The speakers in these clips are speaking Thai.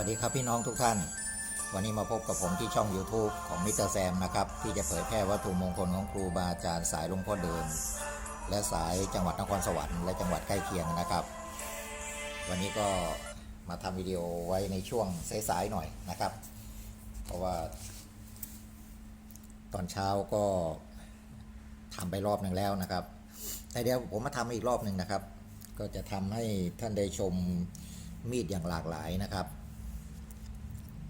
สวัสดีครับพี่น้องทุกท่าน วันนี้มาพบกับผมที่ช่อง YouTube ของมิสเตอร์แซมนะครับ ที่จะเผยแพร่วัตถุมงคลของครูบาอาจารย์สายหลวงพ่อเดิมและสายจังหวัดนครสวรรค์และจังหวัดใกล้เคียงนะครับ วันนี้ก็มาทำวิดีโอไว้ในช่วงสายๆหน่อยนะครับ เพราะว่า ตอนเช้าก็ทำไปรอบหนึ่งแล้วนะครับ แต่เดี๋ยวผมมาทำอีกรอบหนึ่งนะครับ ก็จะทำให้ท่านได้ชมมีดอย่างหลากหลายนะครับ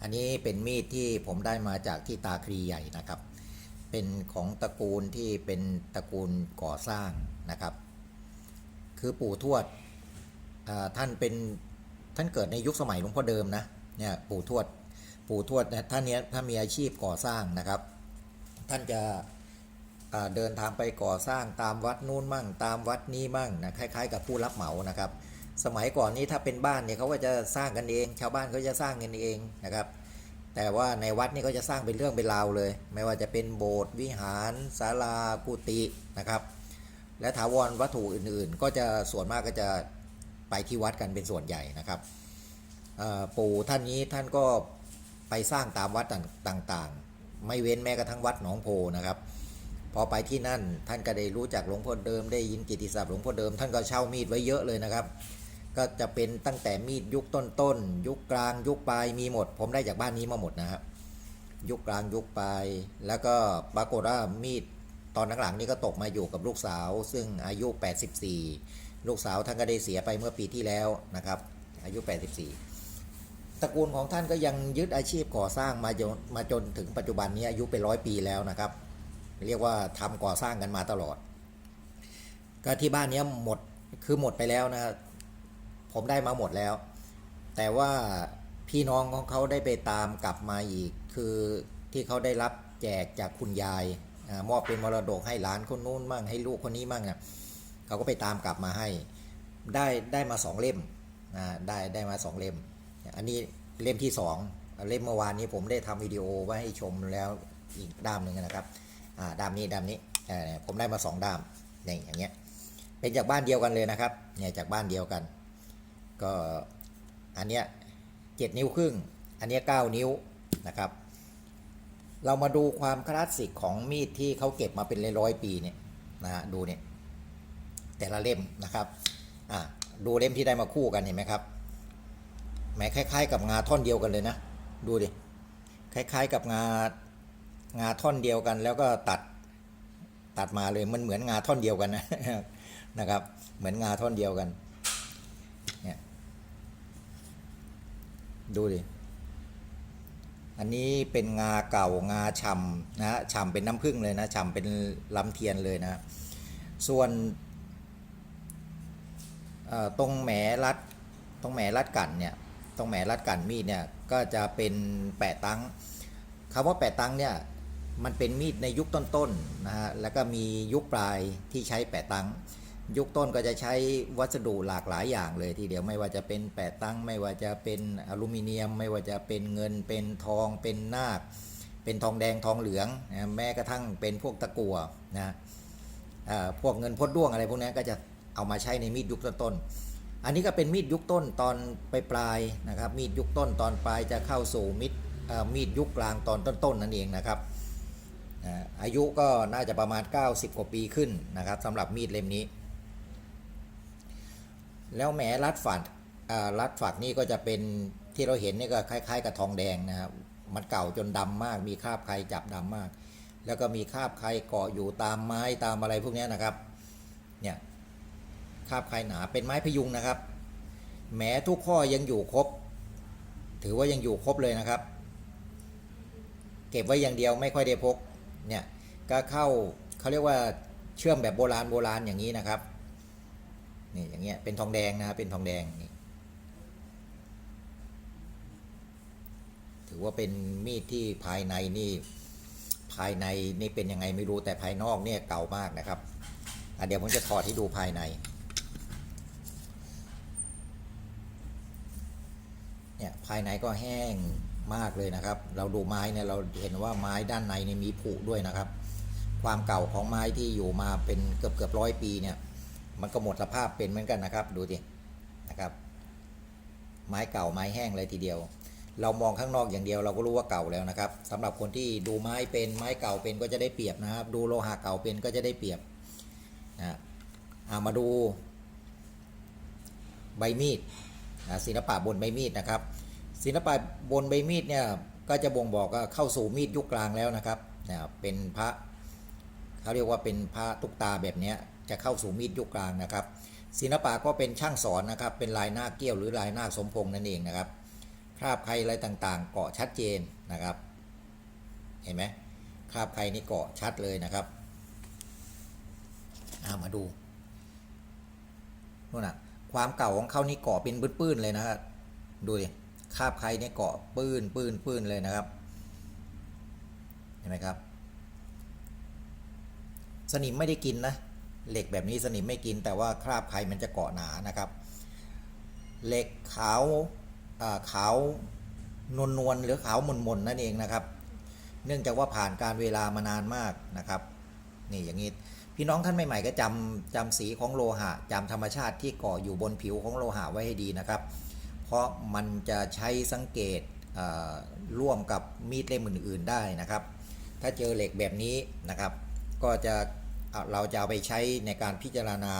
อันนี้เป็นมีดที่ผมได้มาจากที่ตาครีใหญ่นะครับ เป็นของตระกูลที่เป็นตระกูลก่อสร้างนะครับ คือปู่ทวดอ่าท่านเป็นท่านเกิดในยุคสมัยหลวงพ่อเดิมนะเนี่ยปู่ทวดปู่ทวดนี่ยท่านเนี้ยถ้ามีอาชีพก่อสร้างนะครับ ท่านจะเดินทางไปก่อสร้างตามวัดนู่นมั่ง ตามวัดนี้มั่งนะคล้ายๆ กับผู้รับเหมานะครับ สมัยก่อนนี้ถ้าเป็นบ้านเนี่ยเขาก็จะสร้างกันเอง ชาวบ้านเขาจะสร้างกันเองนะครับ แต่ว่าในวัดนี่ก็จะสร้างเป็นเรื่องเป็นราวเลย ไม่ว่าจะเป็นโบสถ์วิหารศาลากุฏินะครับ และถาวรวัตถุอื่นๆ ก็จะส่วนมากก็จะไปที่วัดกันเป็นส่วนใหญ่นะครับปู่ท่านนี้ท่านก็ไปสร้างตามวัดต่างๆ ไม่เว้นแม้กระทั่งวัดหนองโพนะครับ พอไปที่นั่นท่านก็ได้รู้จักหลวงพ่อเดิมได้ยินกิติศัพท์หลวงพ่อเดิมท่านก็เช่ามีดไว้เยอะเลยนะครับ ก็จะเป็นตั้งแต่มีดยุคต้นๆยุคกลางยุคปลายมีหมด ผมได้จากบ้านนี้มาหมดนะครับยุคกลางยุคปลายแล้วก็ปรากฏว่ามีดตอนหลังๆนี่ก็ตกมาอยู่กับลูกสาว ซึ่งอายุ 84 ลูกสาวท่านก็ได้เสียไปเมื่อปีที่แล้วนะครับ อายุ 84 ตระกูลของท่านก็ยังยึดอาชีพก่อสร้างมาจนมาจนถึงปัจจุบันนี้อายุเป็นร้อยปีแล้วนะครับ เรียกว่าทำก่อสร้างกันมาตลอด ก็ที่บ้านนี้หมดคือหมดไปแล้วนะครับ ผมได้มาหมดแล้ว แต่ว่าพี่น้องของเขาได้ไปตามกลับมาอีก คือที่เขาได้รับแจกจากคุณยายอมอบเป็นมรดกให้หลานคนนู้นมั่งให้ลูกคนนี้มั่งอะเขาก็ไปตามกลับมาให้ ได้ได้มาสองเล่มนะได้ได้มาสองเล่ม อันนี้เล่มที่สองเล่มเมื่อวานนี้ผมได้ทำวิดีโอไว้ให้ชมแล้วอีกด้ามหนึ่งนะครับด้ามนี้ด้ามนี้ผมได้มาสองด้ามอย่างอย่างเงี้ยเป็นจากบ้านเดียวกันเลยนะครับเนี่ยจากบ้านเดียวกัน ก็อันเนี้ยเจ็ดนิ้วครึ่ง อันเนี้ยเก้านิ้วนะครับ เรามาดูความคลาสสิกของมีดที่เขาเก็บมาเป็นร้อยปีเนี่ยนะฮะดูเนี่ยแต่ละเล่มนะครับอะดูเล่มที่ได้มาคู่กันเห็นไหมครับแหมคล้าย ๆ กับงาท่อนเดียวกันเลยนะ ดูดิคล้าย ๆ กับงางาท่อนเดียวกัน แล้วก็ตัดตัดมาเลยมันเหมือนงาท่อนเดียวกันนะนะครับ เหมือนงาท่อนเดียวกัน เนี่ย ดูดิ อันนี้เป็นงาเก่างาฉ่ำนะฮะฉ่ำเป็นน้ำผึ้งเลยนะฉ่ำเป็นลำเทียนเลยนะ ส่วนตรงแหมรัดตรงแหมรัดกันเนี่ยตรงแหมรัดกันมีดเนี่ยก็จะเป็นแปะตังคำว่าแปะตังเนี่ยมันเป็นมีดในยุคต้นๆนะฮะแล้วก็มียุคปลายที่ใช้แปะตัง ยุคต้นก็จะใช้วัสดุหลากหลายอย่างเลยทีเดียวไม่ว่าจะเป็นแปะตั้ง ไม่ว่าจะเป็นอลูมิเนียม ไม่ว่าจะเป็นเงินเป็นทอง เป็นนาค เป็นทองแดงทองเหลืองนะแม้กระทั่งเป็นพวกตะกั่วนะพวกเงินพดด้วงอะไรพวกนี้ก็จะเอามาใช้ในมีดยุคต้นอันนี้ก็เป็นมีดยุคต้นตอนปลายปลายนะครับมีดยุคต้นตอนปลายจะเข้าสู่มิดมีดยุคกลางตอนต้นๆนั่นเองนะครับอาอายุก็น่าจะประมาณ 90 กว่าปีขึ้นนะครับสำหรับมีดเล่มนี้ แล้วแหมรัดฝักอ่ารัดฝักนี่ก็จะเป็นที่เราเห็นนี่ก็คล้าย ๆ กับทองแดงนะครับมันเก่าจนดำมาก มีคราบใครจับดำมาก แล้วก็มีคราบใครเกาะอยู่ตามไม้ตามอะไรพวกนี้นะครับ เนี่ยคราบใครหนาเป็นไม้พยุงนะครับแหมทุกข้อยังอยู่ครบ ถือว่ายังอยู่ครบเลยนะครับ เก็บไว้อย่างเดียวไม่ค่อยได้พกเนี่ยก็เข้าเขาเรียกว่าเชื่อมแบบโบราณโบราณอย่างนี้นะครับ นี่อย่างเงี้ยเป็นทองแดงนะครับเป็นทองแดงนี่ถือว่าเป็นมีดที่ภายในนี่ภายในนี่เป็นยังไงไม่รู้แต่ภายนอกเนี่ยเก่ามากนะครับอะเดี๋ยวผมจะถอดให้ดูภายในเนี่ยภายในก็แห้งมากเลยนะครับ เราดูไม้เนี่ยเราเห็นว่าไม้ด้านในนี่มีผุด้วยนะครับ ความเก่าของไม้ที่อยู่มาเป็นเกือบเกือบร้อยปีเนี่ย มันก็หมดสภาพเป็นเหมือนกันนะครับ ดูดินะครับ ไม้เก่าไม้แห้งเลยทีเดียว เรามองข้างนอกอย่างเดียวเราก็รู้ว่าเก่าแล้วนะครับสำหรับคนที่ดูไม้เป็นไม้เก่าเป็นก็จะได้เปรียบนะครับ ดูโลหะเก่าเป็นก็จะได้เปรียบนะเอามาดูใบมีดนะศิลปะบนใบมีดนะครับ ศิลปะบนใบมีดเนี่ยก็จะบ่งบอกว่าเข้าสู่มีดยุคกลางแล้วนะครับนะเป็นพระเขาเรียกว่าเป็นพระตุกตาแบบนี้ จะเข้าสู่มีดยุคกลางนะครับ ศิลปะก็เป็นช่างสอนนะครับ เป็นลายหน้าเกี้ยวหรือลายหน้าสมพงษ์นั่นเองนะครับ คราบใครอะไรต่างๆ เกาะชัดเจนนะครับ เห็นไหมคราบใครนี่เกาะชัดเลยนะครับเอามาดูนู่นนะความเก่าของเขานี่เกาะเป็นปื้นๆเลยนะครับ ดูดิคาบใครเนี่ยเกาะปื้นปื้นปื้นเลยนะครับ เห็นไหมครับ สนิมไม่ได้กินนะ เหล็กแบบนี้สนิมไม่กิน แต่ว่าคราบใครมันจะเกาะหนานะครับ เหล็กขาวขาวนวลนวลๆหรือขาวนมนๆนั่นเองนะครับ เนื่องจากว่าผ่านการเวลามานานมากนะครับนี่อย่างนี้พี่น้องท่านใหม่ๆก็จำจำสีของโลหะจำธรรมชาติที่เกาะอยู่บนผิวของโลหะไว้ให้ดีนะครับ เพราะมันจะใช้สังเกตร่วมกับมีดเล่มอื่น ๆได้นะครับ ถ้าเจอเหล็กแบบนี้นะครับ ก็จะ เราจะเอาไปใช้ในการพิจารณา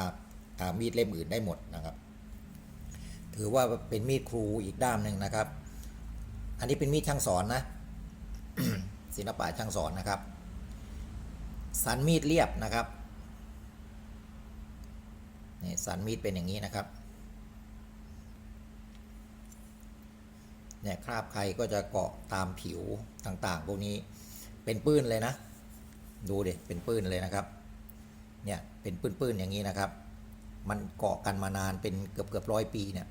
มีดเล่มอื่นได้หมดนะครับ ถือว่าเป็นมีดครูอีกด้ามหนึ่งนะครับ อันนี้เป็นมีดช่างสอนนะศิลปะช่างสอนนะครับ สันมีดเรียบนะครับนี่สันมีดเป็นอย่างนี้นะครับเนี่ยคราบใครก็จะเกาะตามผิวต่างๆ พวกนี้เป็นปื้นเลยนะ ดูเดิเป็นปื้นเลยนะครับ เนี่ยเป็นปื้นๆอย่างนี้นะครับ มันเกาะกันมานานเป็นเกือบเกือบร้อยปีเนี่ย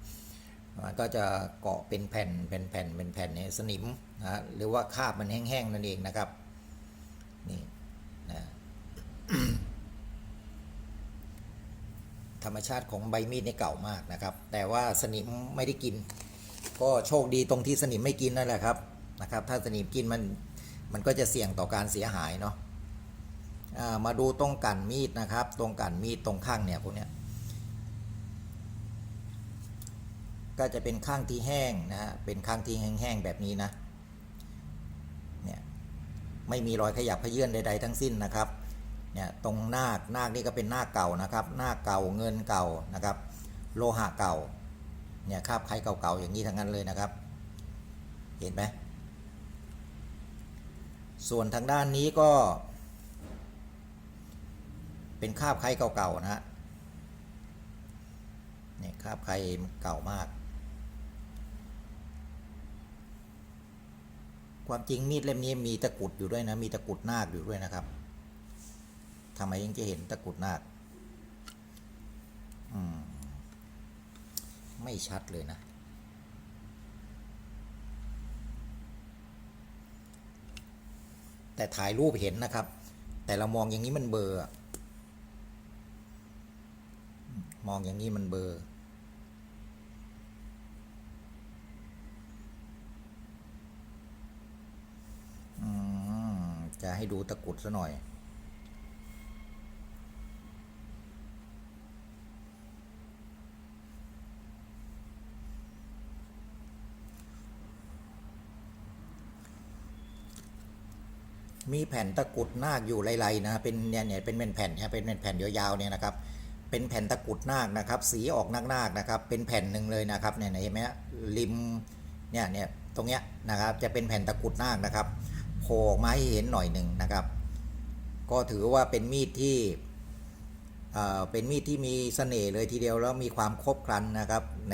มันก็จะเกาะเป็นแผ่นเป็นแผ่นเป็นแผ่นเนี่ยสนิมนะหรือว่าคาบมันแห้งๆนั่นเองนะครับนี่นะธรรมชาติของใบมีดนี่เก่ามากนะครับ แต่ว่าสนิมไม่ได้กิน ก็โชคดีตรงที่สนิมไม่กินนั่นแหละครับนะครับ ถ้าสนิมกินมันมันก็จะเสี่ยงต่อการเสียหายเนาะ มาดูตรงกันมีดนะครับ ตรงกันมีดตรงข้างเนี่ยพวกเนี้ยก็จะเป็นข้างที่แห้งนะฮะเป็นข้างที่แห้งๆแบบนี้นะเนี่ยไม่มีรอยขยับเขยื่นใด ๆ ทั้งสิ้นนะครับเนี่ยตรงหน้าหน้านี่ก็เป็นหน้าเก่านะครับหน้าเก่าเงินเก่านะครับ โลหะเก่าเนี่ยคราบไขเก่าๆอย่างนี้ทั้งนั้นเลยนะครับ เห็นไหมส่วนทางด้านนี้ก็ เป็นคาบไขเก่าๆนะฮะเนี่ยคาบไขเก่ามาก ความจริงมีดเล่มนี้มีตะกุดอยู่ด้วยนะ มีตะกุดนาคอยู่ด้วยนะครับทำไมยังจะเห็นตะกุดนาคอืมไม่ชัดเลยนะ แต่ถ่ายรูปเห็นนะครับ แต่เรามองอย่างนี้มันเบลอร์ มองอย่างนี้มันเบอร์จะให้ดูตะกุดซะหน่อย มีแผ่นตะกุดนาคอยู่ไล่ๆนะ เป็นเนี่ยเนี่ยเป็นแผ่นๆนะเป็นแผ่นยาวๆเนี่ยนะครับ เป็นแผ่นตะกุดนาคนะครับ สีออกนาคๆนะครับ เป็นแผ่นหนึ่งเลยนะครับเนี่ยเห็นไหมฮะริมเนี่ยเนี่ยตรงเนี้ยนะครับจะเป็นแผ่นตะกุดนาคนะครับโผล่ออกมาให้เห็นหน่อยหนึ่งนะครับ ก็ถือว่าเป็นมีดที่เอ่อเป็นมีดที่มีเสน่ห์เลยทีเดียวแล้วมีความครบครันนะครับใน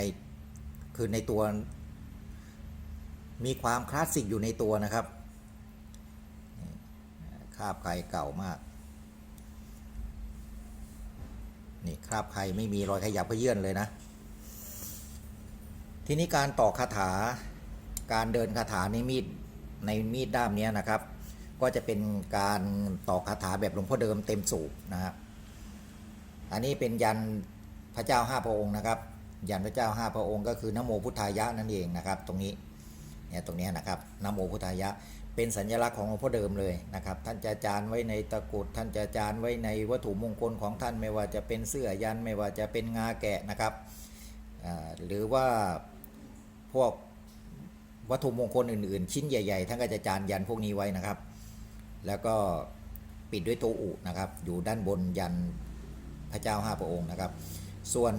คือในตัว มีความคลาสสิกอยู่ในตัวนะครับคาบไข่เก่ามาก นี่คราบไข่ไม่มีรอยขยับเขยื่อนเลยนะ ทีนี้การต่อคาถาการเดินคาถาในมีดในมีดด้ามเนี้ยนะครับ ก็จะเป็นการต่อคาถาแบบหลวงพ่อเดิมเต็มสูบนะครับอันนี้เป็นยันพระเจ้าห้าพระองค์นะครับ ยันพระเจ้าห้าพระองค์ก็คือนโมพุทธายะนั่นเองนะครับ ตรงนี้เนี่ยตรงนี้นะครับนโมพุทธายะ เป็นสัญลักษณ์ของหลวงพ่อเดิมเลยนะครับท่านจะจานไว้ในตะกรุดท่านจะจานไว้ในวัตถุมงคลของท่านไม่ว่าจะเป็นเสื้อยันไม่ว่าจะเป็นงาแกะนะครับหรือว่าพวกวัตถุมงคลอื่น ๆ ชิ้นใหญ่ ๆ ท่านก็จะจานยันพวกนี้ไว้นะครับ แล้วก็ปิดด้วยตัวอุนะครับ อยู่ด้านบนยันพระเจ้าห้าพระองค์นะครับ ส่วน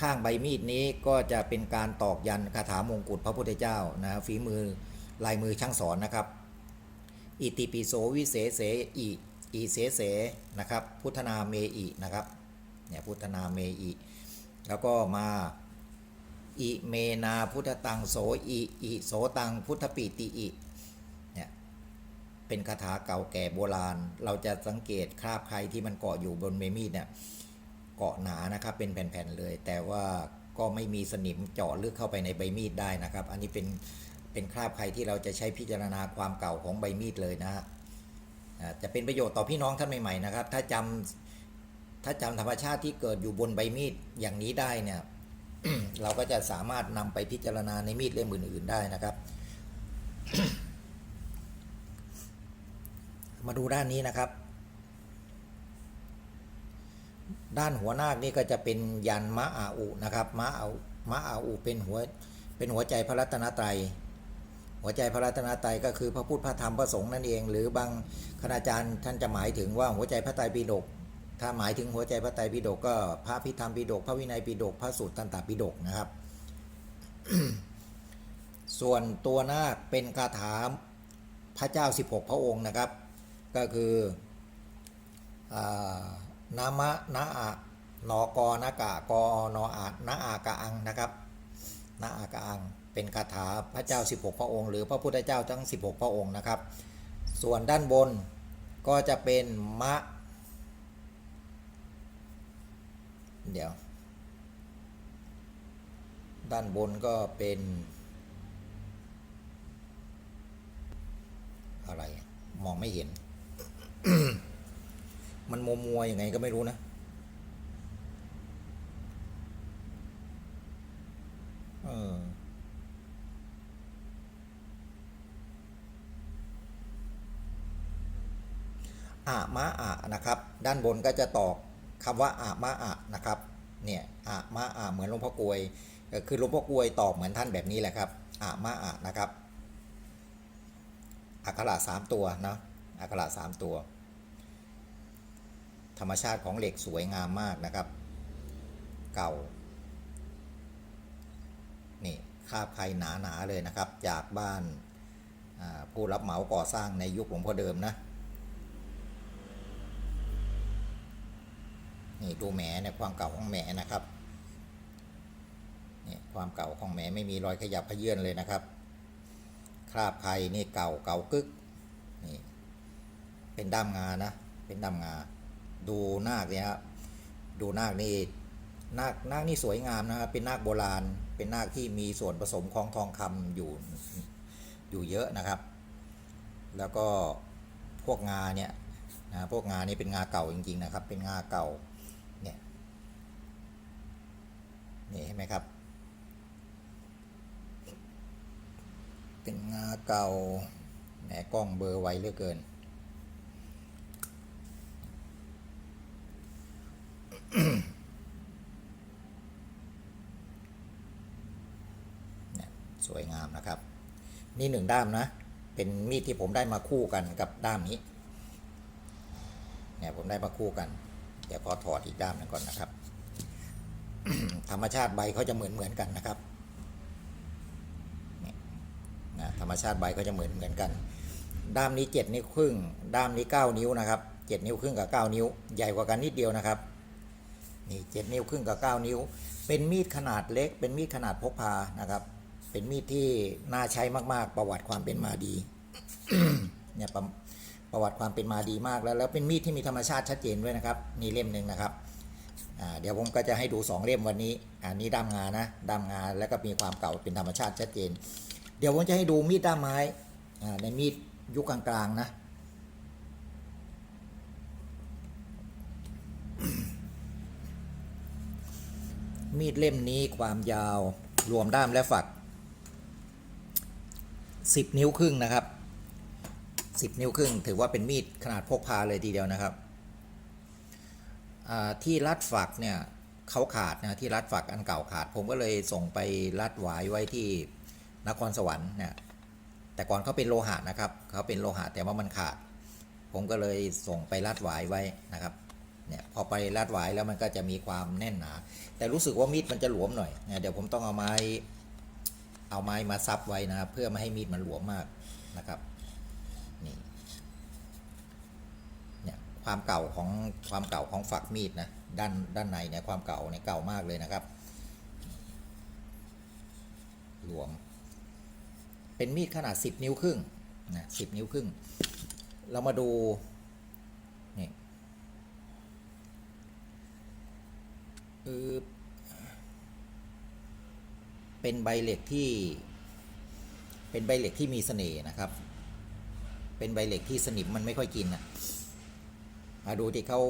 ข้างใบมีดนี้ก็จะเป็นการตอกยันคาถามงกุฎพระพุทธเจ้านะฝีมือ ลายมือช่างสอนนะครับ อิติปิโสวิเศษเสอิอิเสเสนะครับ พุทธนาเมอินะครับ เนี่ยพุทธนาเมอิ แล้วก็มาอิเมนาพุทธตังโสอิอิโสตังพุทธปิติอิ เนี่ย เป็นคาถาเก่าแก่โบราณ เราจะสังเกตคราบใครที่มันเกาะอยู่บนเมมีดเนี่ย เกาะหนานะครับ เป็นแผ่นๆเลย แต่ว่าก็ไม่มีสนิมเจาะลึกเข้าไปในใบมีดได้นะครับ อันนี้เป็น เป็นคราบใครที่เราจะใช้พิจารณาความเก่าของใบมีดเลยนะฮะจะเป็นประโยชน์ต่อพี่น้องท่านใหม่ๆนะครับ ถ้าจำถ้าจำธรรมชาติที่เกิดอยู่บนใบมีดอย่างนี้ได้เนี่ยเราก็จะสามารถนำไปพิจารณาในมีดเล่มอื่นๆได้นะครับ มาดูด้านนี้นะครับ ด้านหัวนาคนี่ก็จะเป็นยันมะอาอุนะครับมะอาอุมะอาอุเป็นหัวเป็นหัวใจพระรัตนตรัย หัวใจพระรัตนตรัยก็คือพระพุทธพระธรรมพระสงฆ์นั่นเอง หรือบางคณาจารย์ท่านจะหมายถึงว่าหัวใจพระไตรปิฎกถ้าหมายถึงหัวใจพระไตรปิฎกก็พระพิธรรมปิฎกพระวินัยปิฎกพระสูตรตันตปิฎกนะครับ ส่วนตัวนาคเป็นคาถาพระเจ้า 16 พระองค์นะครับ ก็คืออนามะนะอะนอกอนากะกอนออานะอากะอังนะครับนาอากาอัง เป็นคาถาพระเจ้า 16 พระองค์ หรือพระพุทธเจ้าทั้ง 16 พระองค์นะครับ ส่วนด้านบนก็จะเป็นมะ เดี๋ยว ด้านบนก็เป็น อะไร มองไม่เห็น มันมัวมัวๆยังไงก็ไม่รู้นะเออ อะมะอะนะครับ ด้านบนก็จะตอกคำว่าอะมะอะนะครับ เนี่ยอะมะอะเหมือนหลวงพ่อกลวย คือหลวงพ่อกลวยตอกเหมือนท่านแบบนี้แหละครับอะมะอะนะครับ อักขระสามตัวนะอักขระสามตัว ธรรมชาติของเหล็กสวยงามมากนะครับ เก่า นี่คาบใครหนาๆเลยนะครับ จากบ้านผู้รับเหมาก่อสร้างในยุคหลวงพ่อเดิมนะ นี่ดูแหมเนี่ยความเก่าของแหมนะครับนี่ความเก่าของแหมไม่มีรอยขยับขยื่นเลยนะครับ คราบใครนี่เก่าเก่ากึกนี่เป็นด้ามงานะ เป็นด้ามงา ดูนาคเนี่ยครับดูนาคนี่นาคนาคนี่สวยงามนะครับ เป็นนาคโบราณ เป็นนาคที่มีส่วนผสมของทองคำอยู่อยู่เยอะนะครับ แล้วก็พวกงาเนี่ยนะพวกงานี่เป็นงาเก่าจริงๆนะครับ เป็นงาเก่าเนี่ย นี่ไหมครับ เป็นงาเก่าแหมกล้องเบอร์ไวเหลือเกินเนี่ยสวยงามนะครับ นี่หนึ่งด้ามนะ เป็นมีดที่ผมได้มาคู่กันกับด้ามนี้ เนี่ยผมได้มาคู่กัน เดี๋ยวขอถอดอีกด้ามหนึงก่อนนะครับ ธรรมชาติใบเขาจะเหมือนเหมือนกันนะครับนะธรรมชาติใบเขาจะเหมือนเหมือนกัน ด้ามนี้เจ็ดนิ้วครึ่ง ด้ามนี้เก้านิ้วนะครับเจ็ดนิ้วครึ่งกับเก้านิ้ว ใหญ่กว่ากันนิดเดียวนะครับ นี่เจ็ดนิ้วครึ่งกับเก้านิ้ว เป็นมีดขนาดเล็ก เป็นมีดขนาดพกพานะครับ เป็นมีดที่น่าใช้มาก ๆ ประวัติความเป็นมาดี เนี่ยประประวัติความเป็นมาดีมากแล้ว แล้วเป็นมีดที่มีธรรมชาติชัดเจนด้วยนะครับนี่เล่มหนึ่งนะครับ เดี๋ยวผมก็จะให้ดูสองเล่มวันนี้อันนี้ด้ามงานะด้ามงาแล้วก็มีความเก่าเป็นธรรมชาติชัดเจน เดี๋ยวผมจะให้ดูมีดด้ามไม้ในมีดยุคกลางๆนะมีดเล่มนี้ความยาวรวมด้ามและฝัก 10 นิ้วครึ่งนะครับ 10 นิ้วครึ่ง ถือว่าเป็นมีดขนาดพกพาเลยทีเดียวนะครับ ที่รัดฝักเนี่ยเขาขาดนะที่รัดฝักอันเก่าขาด ผมก็เลยส่งไปรัดหวายไว้ที่นครสวรรค์เนี่ยแต่ก่อนเขาเป็นโลหะนะครับเขาเป็นโลหะแต่ว่ามันขาด ผมก็เลยส่งไปลาดหวายไว้นะครับเนี่ยพอไปลาดหวายแล้วมันก็จะมีความแน่นหนา แต่รู้สึกว่ามีดมันจะหลวมหน่อยเนี่ยเดี๋ยวผมต้องเอาไม้เอาไม้มาซับไว้นะครับเพื่อไม่ให้มีดมันหลวมมากนะครับนี่เนี่ย ความเก่าของความเก่าของฝักมีดนะด้านด้านในเนี่ยความเก่าเนี่ยเก่ามากเลยนะครับ หลวม เป็นมีดขนาด 10 นิ้วครึ่งนะ10นิ้วครึ่ง เรามาดูนี่คือเป็นใบเหล็กที่ เป็นใบเหล็กที่มีเสน่ห์นะครับ เป็นใบเหล็กที่สนิมมันไม่ค่อยกินนะ มาดูที่เขา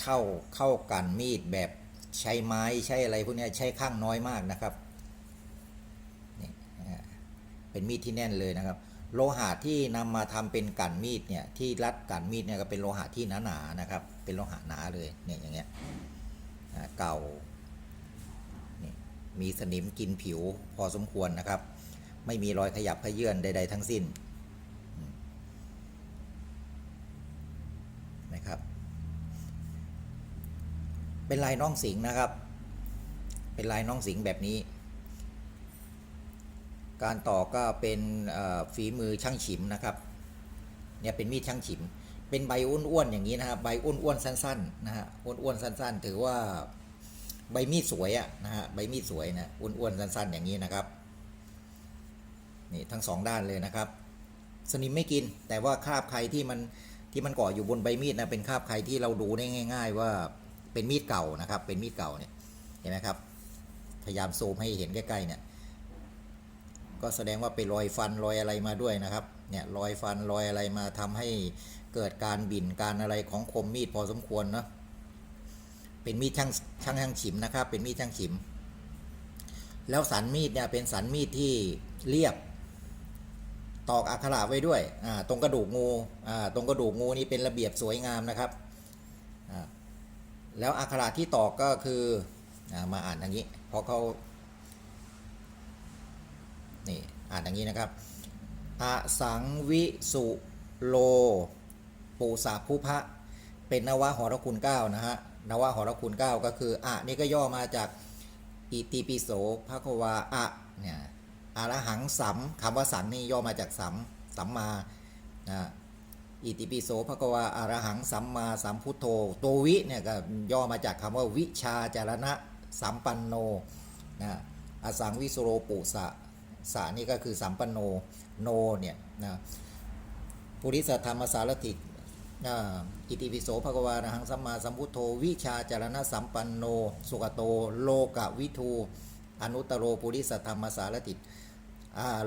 เข้าเข้ากันมีดแบบใช้ไม้ใช้อะไรพวกนี้ใช้ข้างน้อยมากนะครับนี่เป็นมีดที่แน่นเลยนะครับ โลหะที่นำมาทำเป็นกันมีดเนี่ยที่รัดกันมีดเนี่ยก็เป็นโลหะที่หนาๆนะครับ เป็นโลหะหนาเลยเนี่ยอย่างเงี้ยอ่าเก่ามีสนิมกินผิวพอสมควรนะครับ ไม่มีรอยขยับขยื่นใด ๆ ทั้งสิ้นอืมนะครับ เป็นลายน้องสิงห์นะครับ เป็นลายน้องสิงห์แบบนี้ การต่อก็เป็นฝีมือช่างฉิมนะครับเนี่ยเป็นมีดช่างฉิม เป็นใบอ้วนๆอย่างนี้นะครับใบอ้วนๆสั้นๆนะฮะอ้วนๆสั้น ๆ ถือว่าใบมีดสวยอะนะฮะใบมีดสวยนะอ้วนๆสั้น ๆ อย่างนี้นะครับนี่ทั้งสองด้านเลยนะครับ สนิมไม่กินแต่ว่าคราบใครที่มันที่มันเกาะอยู่บนใบมีดนะเป็นคราบใครที่เราดูได้ง่าย ๆ ว่า เป็นมีดเก่านะครับ เป็นมีดเก่าเนี่ยเห็นไหมครับ พยายามซูมให้เห็นใกล้ๆเนี่ย ก็แสดงว่าเป็นรอยฟันรอยอะไรมาด้วยนะครับ เนี่ยรอยฟันรอยอะไรมาทำให้เกิดการบิ่นการอะไรของคมมีดพอสมควรเนาะ เป็นมีดช่างช่างช่างฉิมนะครับ เป็นมีดช่างฉิม แล้วสันมีดเนี่ยเป็นสันมีดที่เรียบตอกอักขระไว้ด้วย ตรงกระดูกงู ตรงกระดูกงูนี่เป็นระเบียบสวยงามนะครับ แล้วอักขระที่ตอกก็คืออมาอ่านอย่างนี้เพราะเขานี่อ่านอย่างนี้นะครับอสังวิสุโล ปูสาภูพะ เป็นนวะหรคุณเก้านะฮะนวะหรคุณเก้าก็คืออะนี่ก็ย่อมาจากอิติปิโสภควาอะเนี่ยอรหังสัมคำว่าสังนี่ย่อมาจากสัมสัมมานะ อิติปิโสภควาอารหังสัมมาสัมพุทโธตัววิเนี่ยก็ย่อมาจากคำว่าวิชาจารณะสัมปันโนนะอสังวิสุโรปุสะสานี่ก็คือสัมปันโนโนเนี่ยนะปุริสธรรมสารติอิติปิโสภควานะหังสัมมาสัมพุทโธ วิชาจารณะสัมปันโน สุกโต โลกวิทู อนุตตโรปุริสธรรมสารติ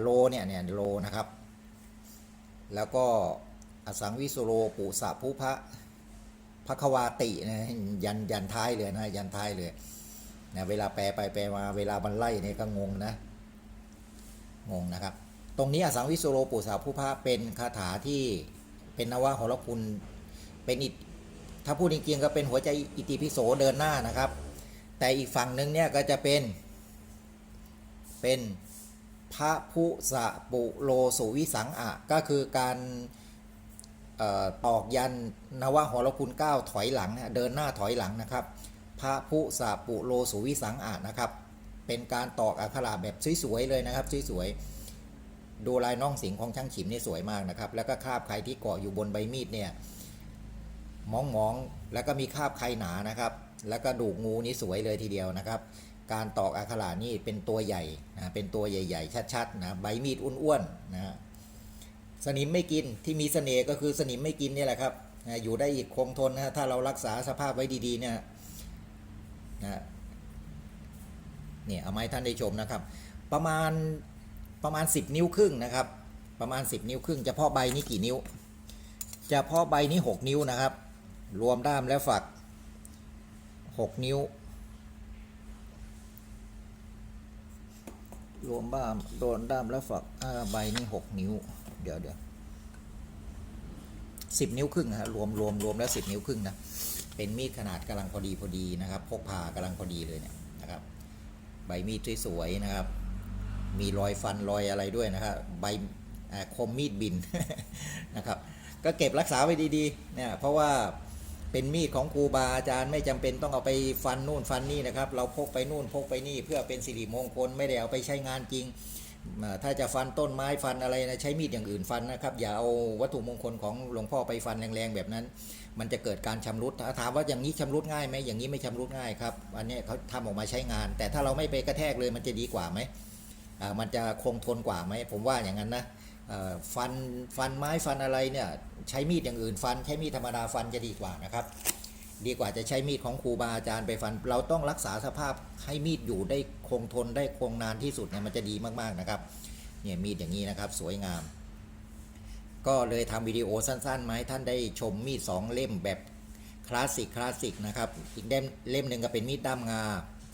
โลเนี่ยเนี่ยโลนะครับ แล้วก็ อสังวิสุโรปุสะภูพระภควาตินะยันยันท้ายเลยนะยันท้ายเลยนะเวลาแปลไปแปลมาเวลาบรรไล่เนี่ยก็งงนะงงนะครับ ตรงนี้อสังวิสุโรปุสาภูพระเป็นคาถาที่เป็นนวะหรคุณเป็นอิถ้าพูดจริงๆก็เป็นหัวใจอิติปิโสเดินหน้านะครับ แต่อีกฝั่งหนึ่งเนี่ยก็จะเป็นเป็นพระพุสะปุโลสุวิสังอะก็คือการ ตอกยันนวะหรคุณก้าถอยหลังเดินหน้าถอยหลังนะครับ พระพุสะปุโลสุวิสังอะนะครับ เป็นการตอกอักขระแบบสวยๆเลยนะครับสวยๆดูลายน่องสิงของช่างฉิมนี่สวยมากนะครับ แล้วก็คาบใครที่เกาะอยู่บนใบมีดเนี่ยมองมองๆแล้วก็มีคาบใครหนานะครับ แล้วก็ดูกงูนี่สวยเลยทีเดียวนะครับ การตอกอักขระนี่เป็นตัวใหญ่นะเป็นตัวใหญ่ ๆ ชัดๆนะใบมีดอ้วนๆนะฮะ สนิมไม่กินที่มีเสน่ห์ก็คือสนิมไม่กินนี่แหละครับอยู่ได้อีกคงทนนะถ้าเรารักษาสภาพไว้ดีๆเนี่ยนะเนี่ยเอาไม้ท่านได้ชมนะครับ ประมาณประมาณ 10 นิ้วครึ่งนะครับ ประมาณ 10 นิ้วครึ่งเฉพาะใบนี้กี่นิ้วเฉพาะใบนี้ 6 นิ้วนะครับ รวมด้ามและฝัก 6 นิ้ว รวมบ้ามโดนด้ามและฝักใบนี้ 6 นิ้ว ดี๋ยวเดี๋ยวสิบนิ้วครึ่งนะรวมรวมรวมแล้วสิบนิ้วครึ่งนะเป็นมีดขนาดกำลังพอดีพอดีนะครับ พกพากำลังพอดีเลยเนี่ยนะครับ ใบมีดสวยๆนะครับ มีรอยฟันรอยอะไรด้วยนะครับใบคมมีดบินนะครับ ก็เก็บรักษาไว้ดีๆเนี่ยเพราะว่าเป็นมีดของครูบาอาจารย์ไม่จำเป็นต้องเอาไปฟันนู่นฟันนี่นะครับ เราพกไปนู่นพกไปนี่เพื่อเป็นสิริมงคลไม่ได้เอาไปใช้งานจริง ถ้าจะฟันต้นไม้ฟันอะไรนะใช้มีดอย่างอื่นฟันนะครับ อย่าเอาวัตถุมงคลของหลวงพ่อไปฟันแรงๆแบบนั้น มันจะเกิดการชำรุดถามว่าอย่างนี้ชำรุดง่ายไหมอย่างนี้ไม่ชำรุดง่ายครับอันนี้เขาทำออกมาใช้งาน แต่ถ้าเราไม่ไปกระแทกเลยมันจะดีกว่าไหมอ่ามันจะคงทนกว่าไหมผมว่าอย่างนั้นนะฟันฟันไม้ฟันอะไรเนี่ยใช้มีดอย่างอื่นฟันใช้มีดธรรมดาฟันจะดีกว่านะครับ ดีกว่าจะใช้มีดของครูบาอาจารย์ไปฟัน เราต้องรักษาสภาพให้มีดอยู่ได้คงทนได้คงนานที่สุดเนี่ยมันจะดีมากๆนะครับเนี่ยมีดอย่างนี้นะครับสวยงาม ก็เลยทำวิดีโอสั้นๆมาให้ท่านได้ชมมีดสองเล่มแบบคลาสสิกคลาสสิกนะครับอีกเล่มเล่มหนึ่งก็เป็นมีดด้ามงา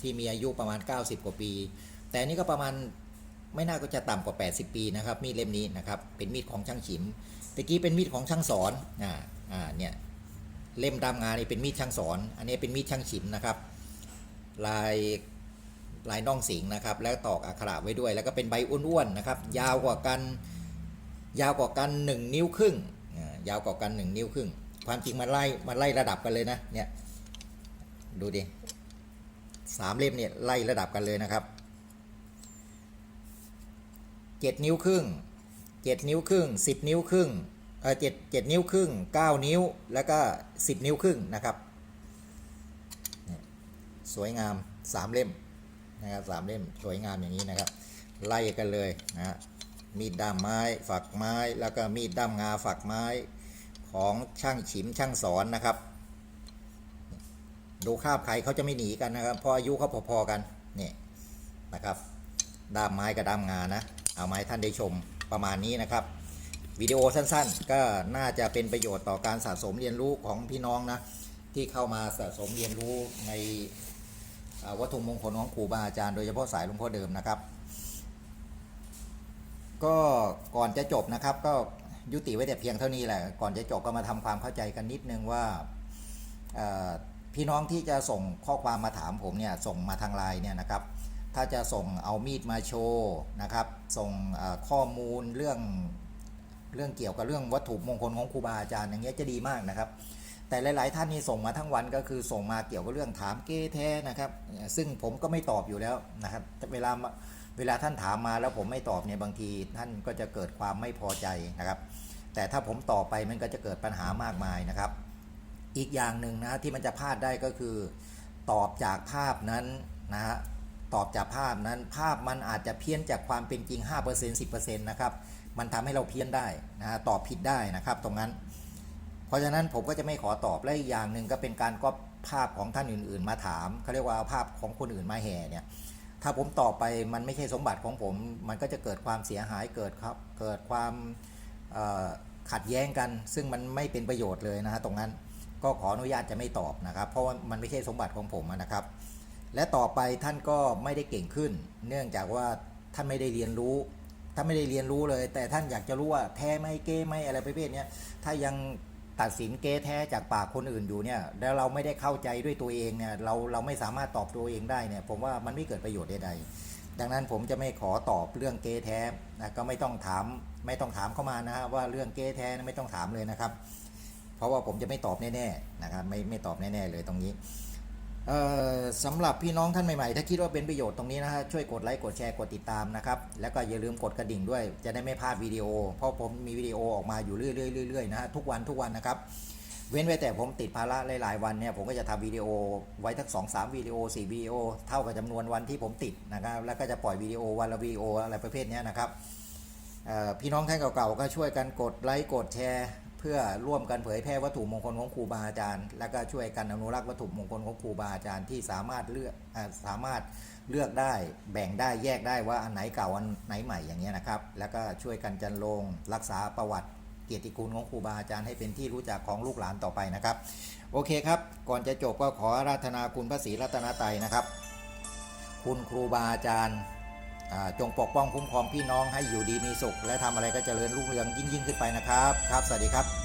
ที่มีอายุประมาณ 90 กว่าปี แต่นนี้ก็ประมาณไม่น่าก็จะต่ำกว่า 80 ปีนะครับมีดเล่มนี้นะครับเป็นมีดของช่างฉิมตะกี้เป็นมีดของช่างสอนอ่าอ่าเนี่ย เล่มด้ามงานนี่เป็นมีดช่างสอน อันนี้เป็นมีดช่างฉิมนะครับ ลายลายน่องสิงนะครับ แล้วตอกอักขระไว้ด้วย แล้วก็เป็นใบอ้วนๆนะครับ ยาวกว่ากัน ยาวกว่ากัน 1 นิ้วครึ่งยาวกว่ากัน 1 นิ้วครึ่ง ความจริงมันไล่มันไล่ระดับกันเลยนะ เนี่ย ดูดิสามเล่มเนี่ยไล่ระดับกันเลยนะครับเจ็ดนิ้วครึ่งเจ็ดนิ้วครึ่งสิบนิ้วครึ่ง เออเจ็ดเจ็ดนิ้วครึ่งเก้านิ้วแล้วก็สิบนิ้วครึ่งนะครับ สวยงามสามเล่มนะครับสามเล่มสวยงามอย่างนี้นะครับ ไล่กันเลยนะมีดด้ามไม้ฝักไม้แล้วก็มีดด้ามงาฝักไม้ของช่างฉิมช่างสอนนะครับ ดูคาบใครเขาจะไม่หนีกันนะครับเพราะอายุเขาพอๆกันนี่นะครับด้ามไม้กับด้ามงานะ เอามาให้ท่านได้ชมประมาณนี้นะครับ วิดีโอสั้นๆ ก็น่าจะเป็นประโยชน์ต่อการสะสมเรียนรู้ของพี่น้องนะ ที่เข้ามาสะสมเรียนรู้ในวัตถุมงคลของครูบาอาจารย์โดยเฉพาะสายหลวงพ่อเดิมนะครับ ก็ก่อนจะจบนะครับก็ยุติไว้แต่เพียงเท่านี้แหละ ก่อนจะจบก็มาทำความเข้าใจกันนิดนึงว่าพี่น้องที่จะส่งข้อความมาถามผมเนี่ยส่งมาทางไลน์เนี่ยนะครับ ถ้าจะส่งเอามีดมาโชว์นะครับ ส่งข้อมูลเรื่อง เรื่องเกี่ยวกับเรื่องวัตถุมงคลของครูบาอาจารย์อย่างเงี้ยจะดีมากนะครับ แต่หลาย ๆ ท่านนี่ส่งมาทั้งวันก็คือส่งมาเกี่ยวกับเรื่องถามเก้แท้นะครับ ซึ่งผมก็ไม่ตอบอยู่แล้วนะครับเวลาเวลาท่านถามมาแล้วผมไม่ตอบเนี่ยบางทีท่านก็จะเกิดความไม่พอใจนะครับ แต่ถ้าผมตอบไปมันก็จะเกิดปัญหามากมายนะครับ อีกอย่างหนึ่งนะที่มันจะพลาดได้ก็คือ ตอบจากภาพนั้นนะฮะตอบจากภาพนั้นภาพมันอาจจะเพี้ยนจากความเป็นจริง 5% 10%นะครับ มันทำให้เราเพี้ยนได้นะฮะตอบผิดได้นะครับตรงนั้น เพราะฉะนั้นผมก็จะไม่ขอตอบและอีกอย่างหนึ่งก็เป็นการก๊อปภาพของท่านอื่น ๆ มาถามเขาเรียกว่าเอาภาพของคนอื่นมาแห่เนี่ยถ้าผมตอบไปมันไม่ใช่สมบัติของผม มันก็จะเกิดความเสียหายเกิดครับเกิดความขัดแย้งกัน ซึ่งมันไม่เป็นประโยชน์เลยนะฮะตรงนั้นก็ขออนุญาตจะไม่ตอบนะครับ เพราะว่ามันไม่ใช่สมบัติของผมนะครับ และต่อไปท่านก็ไม่ได้เก่งขึ้น เนื่องจากว่าท่านไม่ได้เรียนรู้ ท่าไม่ได้เรียนรู้เลย แต่ท่านอยากจะรู้ว่าแท้ไหมเก้ไหมอะไรประเภทเนี้ยถ้ายังตัดสินเก้แท้จากปากคนอื่นอยู่เนี่ยแล้วเราไม่ได้เข้าใจด้วยตัวเองเนี่ยเราเราไม่สามารถตอบตัวเองได้เนี่ยผมว่ามันไม่เกิดประโยชน์ใดๆดังนั้นผมจะไม่ขอตอบเรื่องเก้แท้นะก็ไม่ต้องถามไม่ต้องถามเข้ามานะฮะว่าเรื่องเก้แท้ไม่ต้องถามเลยนะครับ เพราะว่าผมจะไม่ตอบแน่ๆนะครับไม่ไม่ตอบแน่ๆเลยตรงนี้ สำหรับพี่น้องท่านใหม่ๆ ถ้าคิดว่าเป็นประโยชน์ตรงนี้นะฮะช่วยกดไลค์กดแชร์กดติดตามนะครับ แล้วก็อย่าลืมกดกระดิ่งด้วย จะได้ไม่พลาดวิดีโอ เพราะผมมีวิดีโอออกมาอยู่เรื่อยๆๆนะฮะทุกวันทุกวันนะครับ เว้นไว้แต่ผมติดภาระหลายๆวันเนี่ยผมก็จะทำวิดีโอไว้ทั้งสองสามวิดีโอสี่วิดีโอเท่ากับจำนวนวันที่ผมติดนะครับแล้วก็จะปล่อยวิดีโอวันละวิดีโออะไรประเภทเนี้ยนะครับพี่น้องท่านเก่าๆก็ช่วยกันกดไลค์กดแชร์ พื่อร่วมกันเผยแพร่วัตถุมงคลของครูบาอาจารย์ แล้วก็ช่วยกันอนุรักษ์วัตถุมงคลของครูบาอาจารย์ที่สามารถเลือกอสามารถเลือกได้แบ่งได้แยกได้ว่าอันไหนเก่าอันไหนใหม่อย่างเงี้ยนะครับ แล้วก็ช่วยกันจันลงรักษาประวัติเกียรติคุณของครูบาอาจารย์ให้เป็นที่รู้จักของลูกหลานต่อไปนะครับ โอเคครับ ก่อนจะจบก็ขอราธนาคุณพระศรีรัตนตรัยนะครับ คุณครูบาอาจารย์ จงปกป้องคุ้มครองพี่น้องให้อยู่ดีมีสุข และทำอะไรก็เจริญรุ่งเรืองยิ่งยิ่งขึ้นไปนะครับ ครับ สวัสดีครับ